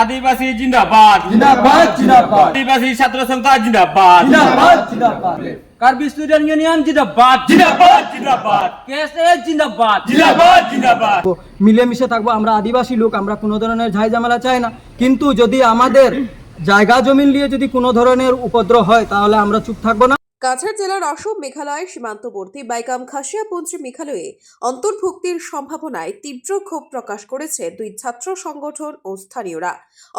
আদিবাসী জিন্দাবাদ। জিন্দাবাদ জিন্দাবাদ। আদিবাসী ছাত্র সংস্থা জিন্দাবাদ। জিন্দাবাদ জিন্দাবাদ। কার্বি স্টুডেন্ট ইউনিয়ন জিন্দাবাদ। জিন্দাবাদ জিন্দাবাদ। জিন্দাবাদ। জিন্দাবাদ। জিন্দাবাদ মিলেমিশে থাকব আমরা আদিবাসী লোক আমরা কোনো ধরনের ঝাই ঝামেলা চাই না। কিন্তু যদি আমাদের জায়গা জমিন নিয়ে যদি কোনো ধরনের উপদ্রব হয় তাহলে আমরা চুপ থাকব না। কাছাড় জেলার অসম মেঘালয় সীমান্তবর্তী বাইকাম খাসিয়াপঞ্চী মেঘালয়ে অন্তর্ভুক্তির সম্ভাবনায় তীব্র ক্ষোভ প্রকাশ করেছে দুই ছাত্র সংগঠন ও স্থানীয়রা।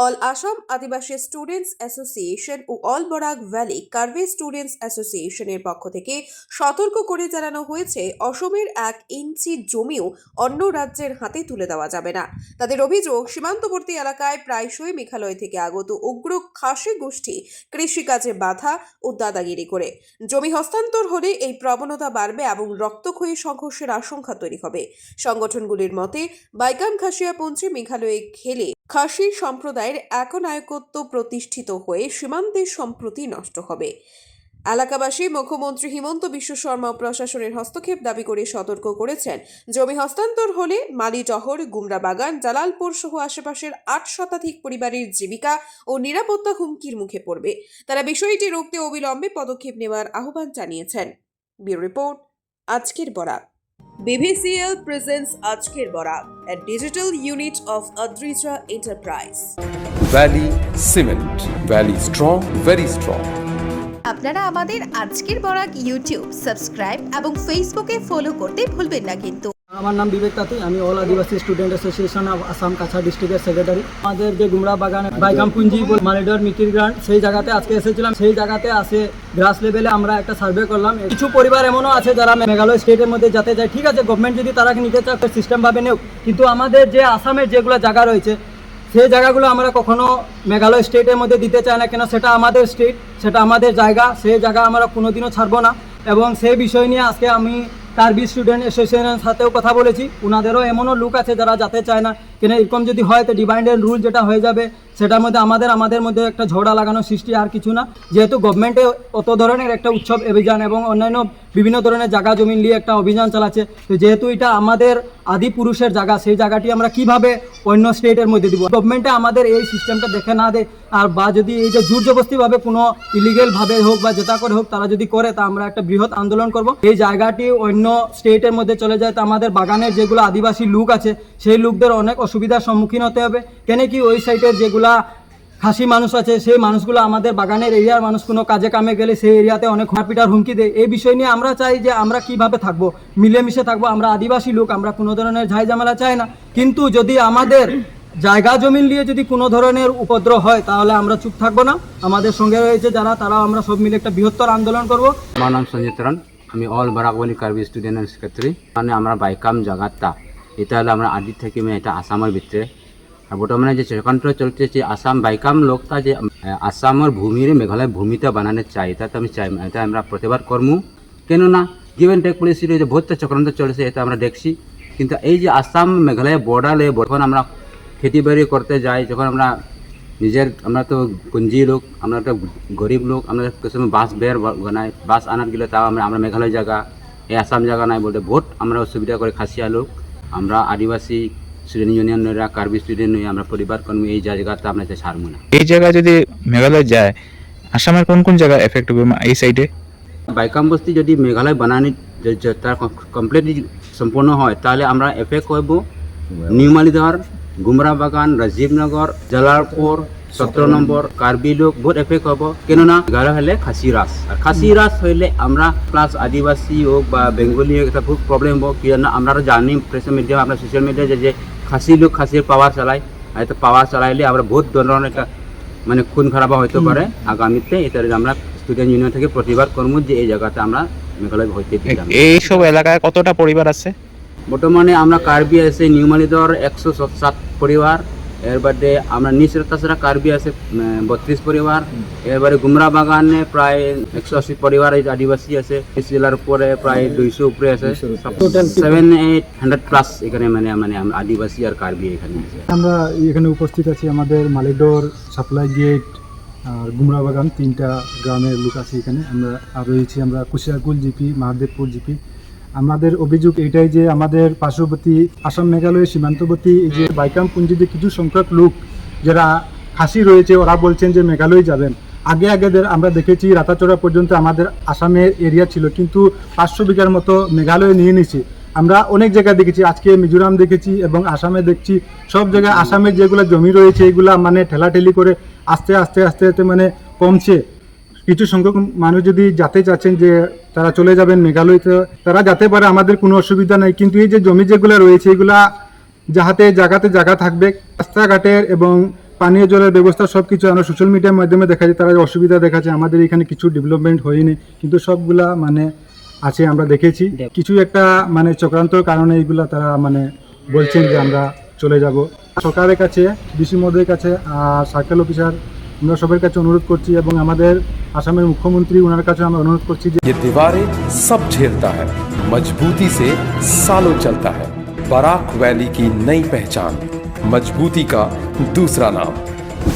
All Assam Adivasi students association ও all Barak valley Karbi students অ্যাসোসিয়েশনের পক্ষ থেকে সতর্ক করে জানানো হয়েছে, অসমের এক ইঞ্চি জমিও অন্য রাজ্যের হাতে তুলে দেওয়া যাবে না। তাদের অভিযোগ, সীমান্তবর্তী এলাকায় প্রায়শই মেঘালয় থেকে আগত উগ্র খাসি গোষ্ঠী কৃষিকাজে বাধা ও দাদাগিরি করে। জমি হস্তান্তর হলে এই প্রবণতা বাড়বে এবং রক্তক্ষয়ী সংঘর্ষের আশঙ্কা তৈরি হবে। সংগঠনগুলির মতে, বাইকান খাসিয়া পঞ্চে মেঘালয়ে খেলে খাসি সম্প্রদায়ের একনায়কত্ব প্রতিষ্ঠিত হয়ে সীমান্তের সম্প্রতি নষ্ট হবে। এলাকাবাসী মুখ্যমন্ত্রী হিমন্ত বিশ্ব শর্মা প্রশাসনের হস্তক্ষেপ দাবি করে সতর্ক করেছেন জমি হস্তান্তর হলে মালিটহর গুমরা বাগান জালালপুর সহ আশেপাশের আট শতাধিক পরিবারের জীবিকা ও নিরাপত্তা হুমকির মুখে পড়বে তারা বিষয়টি রুখতে অবিলম্বে পদক্ষেপ নেওয়ার আহ্বান জানিয়েছেন ব্যুরো রিপোর্ট আজকের বরাক বিভিসিএল প্রেজেন্স আজকের Barak a digital unit of Adrija Enterprise. Valley Cement. Valley strong, very strong. আপনারা আমাদের আজকের বরাক ইউটিউব সাবস্ক্রাইব এবং ফেসবুকে ফলো করতে ভুলবেন না কিন্তু। আমার নাম বিবেক তাঁতি, আমি all Adivasi student association of Assam Cachar ডিস্ট্রিক্টের সেক্রেটারি আমাদের যে গুমরা বাগান বাইগাম পুঞ্জি মালিডর মিকির গ্রান্ট সেই জায়গাতে আজকে এসেছিলাম। সেই জায়গাতে আসে গ্রাস লেভেলে আমরা একটা সার্ভে করলাম। কিছু পরিবার এমনও আছে যারা মেঘালয় স্টেটের মধ্যে যেতে চায়। ঠিক আছে গভর্নমেন্ট যদি তারা নিতে চায় সিস্টেমভাবে নেও কিন্তু আমাদের যে আসামের যেগুলো জায়গা রয়েছে সেই জায়গাগুলো আমরা কখনো মেঘালয় স্টেটের মধ্যে দিতে চাই না কেন, সেটা আমাদের স্টেট, সেটা আমাদের জায়গা, সেই জায়গা আমরা কোনোদিনও ছাড়বো না। এবং সেই বিষয় নিয়ে আজকে আমি কার্বি স্টুডেন্ট অ্যাসোসিয়েশনের সাথেও কথা বলেছি। ওনাদেরও এমনও লোক আছে যারা যেতে চায় না। কেন এরকম যদি হয়, তো ডিভাইড অ্যান্ড রুল যেটা হয়ে যাবে, সেটার মধ্যে আমাদের আমাদের মধ্যে একটা ঝগড়া লাগানোর সৃষ্টি আর কিছু না। যেহেতু গভর্নমেন্টে অত ধরনের একটা উৎসব, অভিযান এবং অন্যান্য বিভিন্ন ধরনের জায়গা জমি নিয়ে একটা অভিযান চালাচ্ছে, তো যেহেতু এটা আমাদের আদি পুরুষের জায়গা, সেই জায়গাটি আমরা কীভাবে অন্য স্টেটের মধ্যে দিব? গভর্নমেন্টে আমাদের এই সিস্টেমটা দেখে না দেয় আর বা যদি এই যে জোর জবস্তিভাবে কোনো ইলিগেলভাবে হোক বা যেটা করে হোক, তারা যদি করে, তা আমরা একটা বৃহৎ আন্দোলন করব। এই জায়গাটি অন্য স্টেটের মধ্যে চলে যায়, তো আমাদের বাগানের যেগুলো আদিবাসী লোক আছে, সেই লোকদের অনেক অসুবিধার সম্মুখীন হতে হবে। কেন কি ওই সাইডের যেগুলা খাসি মানুষ আছে, সেই মানুষগুলো আমাদের বাগানের এরিয়ার মানুষ, কোনো কাজে কামে গেলে সেই এরিয়াতে অনেক মারপিটার হুমকি দেয়। এই বিষয় নিয়ে আমরা চাই যে আমরা কীভাবে থাকব, মিলেমিশে থাকব। আমরা আদিবাসী লোক, আমরা কোনো ধরনের ঝাই ঝামেলা চাই না। কিন্তু যদি আমাদের জায়গা জমিন নিয়ে যদি কোনো ধরনের উপদ্রব হয়, তাহলে আমরা চুপ থাকব না। আমাদের সঙ্গে রয়েছে যারা, তারাও আমরা সব মিলে একটা বৃহত্তর আন্দোলন করব। আমার নাম সঞ্জয় তরণ আমি all Barak valley Karbi student secretary. মানে আমরা বাইকাম জায়গাটা এটা হলো আমরা আদি থেকে মানে এটা আসামের ভিতরে। আর বর্তমানে যে চক্রান্ত চলছে যে আসাম বাইকাম লোকটা যে আহ, আসামের ভূমির মেঘালয় ভূমিটা বানানো চাই এটা তো আমি চাই এটা আমরা প্রতিবাদ করব কেননা গিভেন টেক পলিসির যে বহুত চক্রান্ত চলেছে এটা আমরা দেখছি। কিন্তু এই যে আসাম মেঘালয় বর্ডারে যখন আমরা খেতি বাড়ি করতে যাই যখন আমরা নিজের আমরা তো কুঞ্জি লোক আমরা তো গরিব লোক আমরা কিছু বাস বের বানাই বাস আনার গেলে তাও আমরা আমরা মেঘালয় জায়গা এই আসাম জায়গা নাই বলতে বহুত আমরা অসুবিধা করে খাসিয়া লোক। আমরা আদিবাসী স্টুডেন্ট ইউনিয়নরা কার্বি স্টুডেন্ট নই আমরা পরিবার কর্মী এই জায়গাটা আমরা ছাড়বো না। এই জায়গায় যদি মেঘালয় যায় আসামের কোন কোন জায়গা এফেক্ট হবে এই সাইডে বাইকাম বস্তি যদি মেঘালয় বানানি তার কমপ্লিটলি সম্পূর্ণ হয় তাহলে আমরা এফেক্ট হইব নিউ মালিধর গুমরা বাগান রাজীবনগর জালালপুর সতেরো নম্বর কার্বি লোক বহুত এফেক্ট হব। কেননা মেঘালয় হলে খাসি রাস আর খাসি রাস হইলে আমরা প্লাস আদিবাসী হোক বা বেঙ্গলি হোক এটা বহুত প্রবলেম হব। কি আমরা জানি প্রেস মিডিয়া আমরা সোশ্যাল মিডিয়া যে খাসি লোক খাসির পাওয়ার চালায়। আর এটা পাওয়ার চালাইলে আমরা বহুত ধরনের একটা মানে খুন খারাপ হইতে পারে আগামীতে এটা আমরা স্টুডেন্ট ইউনিয়ন থেকে প্রতিবাদ করব যে এই জায়গাতে আমরা মেঘালয় হইতে দিতাম না। এইসব এলাকায় কতটা পরিবার আছে? বর্তমানে আমরা কার্বি আছে নিউ মালিদর একশো সাত পরিবার এর বাদে আমরা নিচের তাছাড়া কার্বি আছে বত্রিশ পরিবার। এরবারে গুমরা বাগানে প্রায় একশো আশি পরিবার আদিবাসী আছে। জেলার উপরে প্রায় দুইশো উপরে আছে। সেভেন এইট হান্ড্রেড প্লাস এখানে মানে মানে আমরা আদিবাসী আর কার্বি এখানে আছে। আমরা এখানে উপস্থিত আছি আমাদের মালিডোর সাপ্লাই গেট আর গুমরা বাগান তিনটা গ্রামের লোক আছে এখানে। আমরা আর রয়েছি আমরা কুশিয়ারকুল জিপি মহাদেবপুর জিপি আমাদের অভিযোগ এটাই যে আমাদের পার্শ্ববর্তী আসাম মেঘালয়ের সীমান্তবর্তী এই যে বাইকাম পুঞ্জিতে কিছু সংখ্যক লোক যারা খাসি রয়েছে, ওরা বলছেন যে মেঘালয় যাবেন। আগে আগে দের- আমরা দেখেছি রাতাচড়া পর্যন্ত আমাদের আসামের এরিয়া ছিল, কিন্তু পাঁচশো বিঘার মতো মেঘালয় নিয়ে নিয়েছি আমরা অনেক জায়গায় দেখেছি, আজকে মিজোরাম দেখেছি এবং আসামে দেখছি, সব জায়গায় আসামের যেগুলো জমি রয়েছে, এগুলা মানে ঠেলাঠেলি করে আস্তে আস্তে আস্তে আস্তে মানে কমছে। কিছু সংখ্যক মানুষ যদি যাতে চাচ্ছেন যে তারা চলে যাবেন মেঘালয়তে তারা যেতে পারে আমাদের কোনো অসুবিধা নেই। কিন্তু এই যে জমি যেগুলো রয়েছে এগুলা যাহাতে জায়গাতে জায়গা থাকবে রাস্তাঘাটের এবং পানীয় জলের ব্যবস্থা সব কিছু আমরা সোশ্যাল মিডিয়ার মাধ্যমে দেখা যায় তারা অসুবিধা দেখাচ্ছে। আমাদের এখানে কিছু ডেভেলপমেন্ট হয়নি কিন্তু সবগুলা মানে আছে আমরা দেখেছি। কিছু একটা মানে চক্রান্তর কারণে এইগুলা তারা মানে বলছেন যে আমরা চলে যাব। সরকারের কাছে ডিসি মহোদয়ের কাছে আর সার্কেল অফিসার আমরা সবার কাছে অনুরোধ করছি এবং আমাদের আসামের মুখ্যমন্ত্রী ওনার কাছে আমরা অনুরোধ করছি যে ये दीवारें सब झेलता है मजबूती से सालों चलता है बराक वैली की नई पहचान मजबूती का दूसरा नाम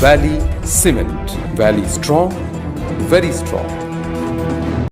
Valley cement Valley strong very strong